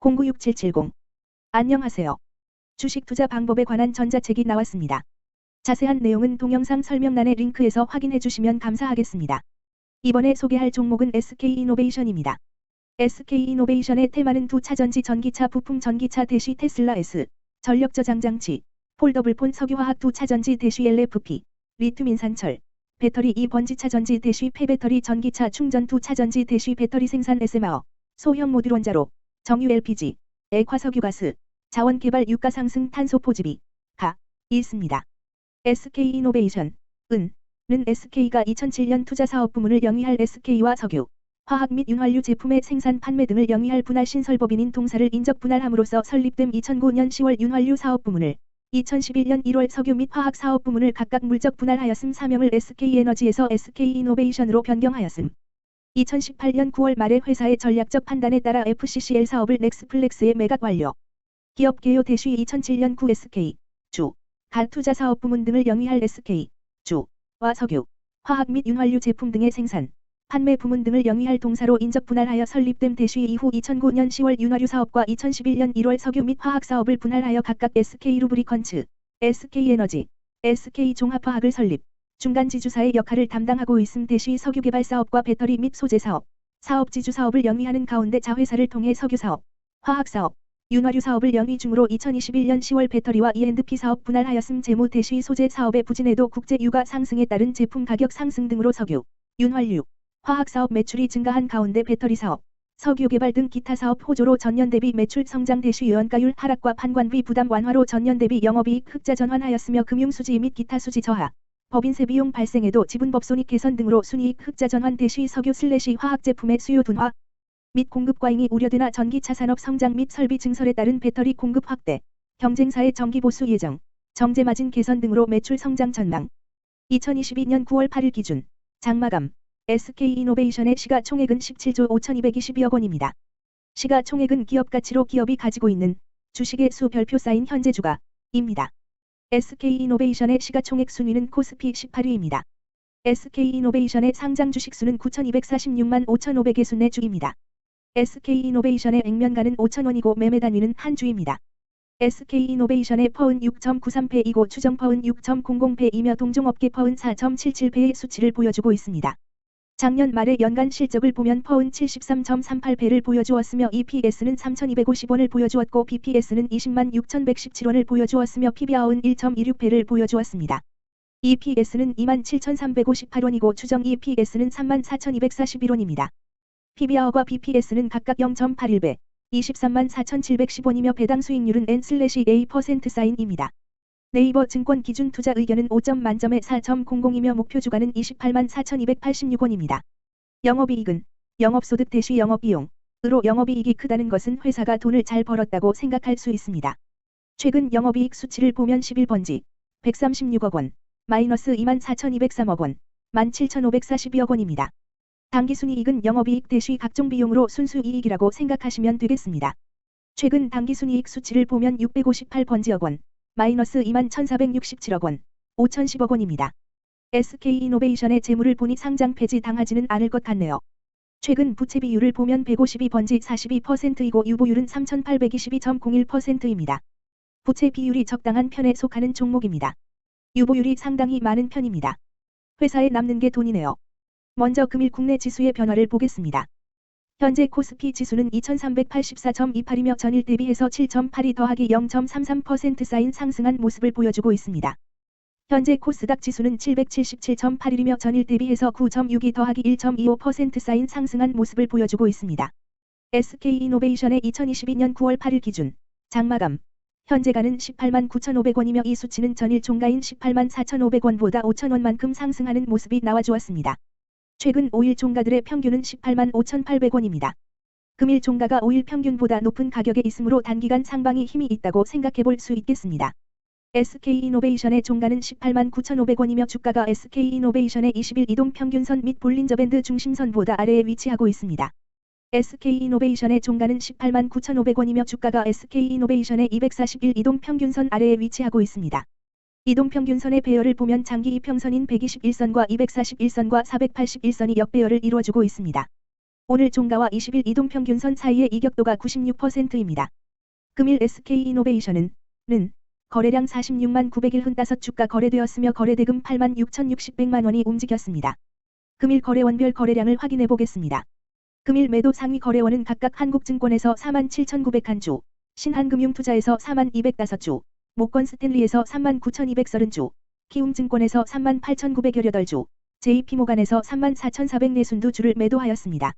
096770. 안녕하세요. 주식 투자 방법에 관한 전자책이 나왔습니다. 자세한 내용은 동영상 설명란의 링크에서 확인해 주시면 감사하겠습니다. 이번에 소개할 종목은 SK이노베이션입니다. SK이노베이션의 테마는 두 차전지 전기차 부품 전기차 대시 테슬라 S, 전력 저장 장치, 폴더블폰 석유화학 두 차전지 대시 LFP, 리튬 인산철, 배터리 2번지 차전지 대시 폐배터리 전기차 충전 두 차전지 대시 배터리 생산 SMR, 소형 모듈 원자로, 정유 LPG, 액화석유가스, 자원개발 유가 상승 탄소 포집이 가 있습니다. SK이노베이션 은, 는 SK가 2007년 투자 사업 부문을 영위할 SK와 석유, 화학 및 윤활유 제품의 생산 판매 등을 영위할 분할 신설법인인 동사를 인적 분할함으로써 설립됨 2009년 10월 윤활유 사업 부문을 2011년 1월 석유 및 화학 사업 부문을 각각 물적 분할하였음 사명을 SK에너지에서 SK이노베이션으로 변경하였음. 2018년 9월 말에 회사의 전략적 판단에 따라 FCCL 사업을 넥스플렉스에 매각 완료. 기업 개요 대시 2007년 9 SK 주, 가 투자 사업 부문 등을 영위할 SK 주와 석유, 화학 및 윤활유 제품 등의 생산, 판매 부문 등을 영위할 동사로 인적 분할하여 설립됨 대시 이후 2009년 10월 윤활유 사업과 2011년 1월 석유 및 화학 사업을 분할하여 각각 SK 루브리컨츠, SK 에너지, SK 종합화학을 설립, 중간 지주사의 역할을 담당하고 있음 대시 석유 개발 사업과 배터리 및 소재 사업, 사업 지주 사업을 영위하는 가운데 자회사를 통해 석유 사업, 화학 사업, 윤활유 사업을 영위 중으로 2021년 10월 배터리와 E&P 사업 분할하였음 재무 대시 소재 사업의 부진에도 국제 유가 상승에 따른 제품 가격 상승 등으로 석유, 윤활유, 화학 사업 매출이 증가한 가운데 배터리 사업, 석유 개발 등 기타 사업 호조로 전년 대비 매출 성장 대시 연가율 하락과 판관비 부담 완화로 전년 대비 영업이익 흑자 전환하였으며 금융 수지 및 기타 수지 저하, 법인세 비용 발생에도 지분법 손익 개선 등으로 순이익 흑자 전환 대시 석유 슬래시 화학 제품의 수요 둔화 및 공급 과잉이 우려되나 전기차 산업 성장 및 설비 증설에 따른 배터리 공급 확대, 경쟁사의 정기 보수 예정, 정제 마진 개선 등으로 매출 성장 전망. 2022년 9월 8일 기준 장마감 SK이노베이션의 시가총액은 17조 5222억 원입니다. 시가총액은 기업 가치로 기업이 가지고 있는 주식의 수 별표 쌓인 현재 주가입니다. SK이노베이션의 시가총액 순위는 코스피 18위입니다. SK이노베이션의 상장 주식 수는 9,246만 5,500개 순내 주입니다. SK이노베이션의 액면가는 5,000원이고 매매 단위는 한 주입니다. SK이노베이션의 퍼은 6.93패이고 추정 퍼은 6.00패이며 동종업계 퍼은 4.77패의 수치를 보여주고 있습니다. 작년 말의 연간 실적을 보면 퍼은 73.38배를 보여주었으며 EPS는 3,250원을 보여주었고 BPS는 20만 6,117원을 보여주었으며 PBR은 1.26배를 보여주었습니다. EPS는 2만 7,358원이고 추정 EPS는 3만 4,241원입니다. PBR과 BPS는 각각 0.81배, 23만 4,710원이며 배당 수익률은 N/A% 사인입니다. 네이버 증권 기준 투자 의견은 5점 만점에 4.00이며 목표 주가는 28만 4,286원입니다. 영업이익은 영업소득 대시 영업비용 으로 영업이익이 크다는 것은 회사가 돈을 잘 벌었다고 생각할 수 있습니다. 최근 영업이익 수치를 보면 11번지 136억 원, 마이너스 2만 4,203억 원, 17,542억 원입니다. 당기순이익은 영업이익 대시 각종 비용으로 순수이익이라고 생각하시면 되겠습니다. 최근 당기순이익 수치를 보면 658번지억 원, 마이너스 2만 1467억 원, 5010억 원입니다. SK이노베이션의 재물을 보니 상장 폐지 당하지는 않을 것 같네요. 최근 부채 비율을 보면 152번지 42%이고 유보율은 3822.01%입니다. 부채 비율이 적당한 편에 속하는 종목입니다. 유보율이 상당히 많은 편입니다. 회사에 남는 게 돈이네요. 먼저 금일 국내 지수의 변화를 보겠습니다. 현재 코스피 지수는 2384.28이며 전일 대비해서 7.8이 더하기 0.33% 쌓인 상승한 모습을 보여주고 있습니다. 현재 코스닥 지수는 777.81이며 전일 대비해서 9.6이 더하기 1.25% 쌓인 상승한 모습을 보여주고 있습니다. SK이노베이션의 2022년 9월 8일 기준 장마감 현재가는 18만 9,500원이며 이 수치는 전일 종가인 18만 4,500원보다 5,000원만큼 상승하는 모습이 나와주었습니다. 최근 5일 종가들의 평균은 18만 5,800원입니다. 금일 종가가 5일 평균보다 높은 가격에 있으므로 단기간 상방이 힘이 있다고 생각해 볼 수 있겠습니다. SK이노베이션의 종가는 18만 9,500원이며 주가가 SK이노베이션의 20일 이동 평균선 및 볼린저밴드 중심선보다 아래에 위치하고 있습니다. SK이노베이션의 종가는 18만 9,500원이며 주가가 SK이노베이션의 241 이동 평균선 아래에 위치하고 있습니다. 이동평균선의 배열을 보면 장기 이평선인 121선과 241선과 481선이 역배열을 이루어주고 있습니다. 오늘 종가와 20일 이동평균선 사이의 이격도가 96%입니다. 금일 SK이노베이션은 는 거래량 46만 901흔 주가 거래되었으며 거래대금 8만 6,610만 원이 움직였습니다. 금일 거래원별 거래량을 확인해 보겠습니다. 금일 매도 상위 거래원은 각각 한국증권에서 4만 7,901주, 신한금융투자에서 4만 205주, 모건 스탠리에서 3만 9,230주, 키움증권에서 3만 8,918주, JP모간에서 3만 4,400 내순두 주를 매도하였습니다.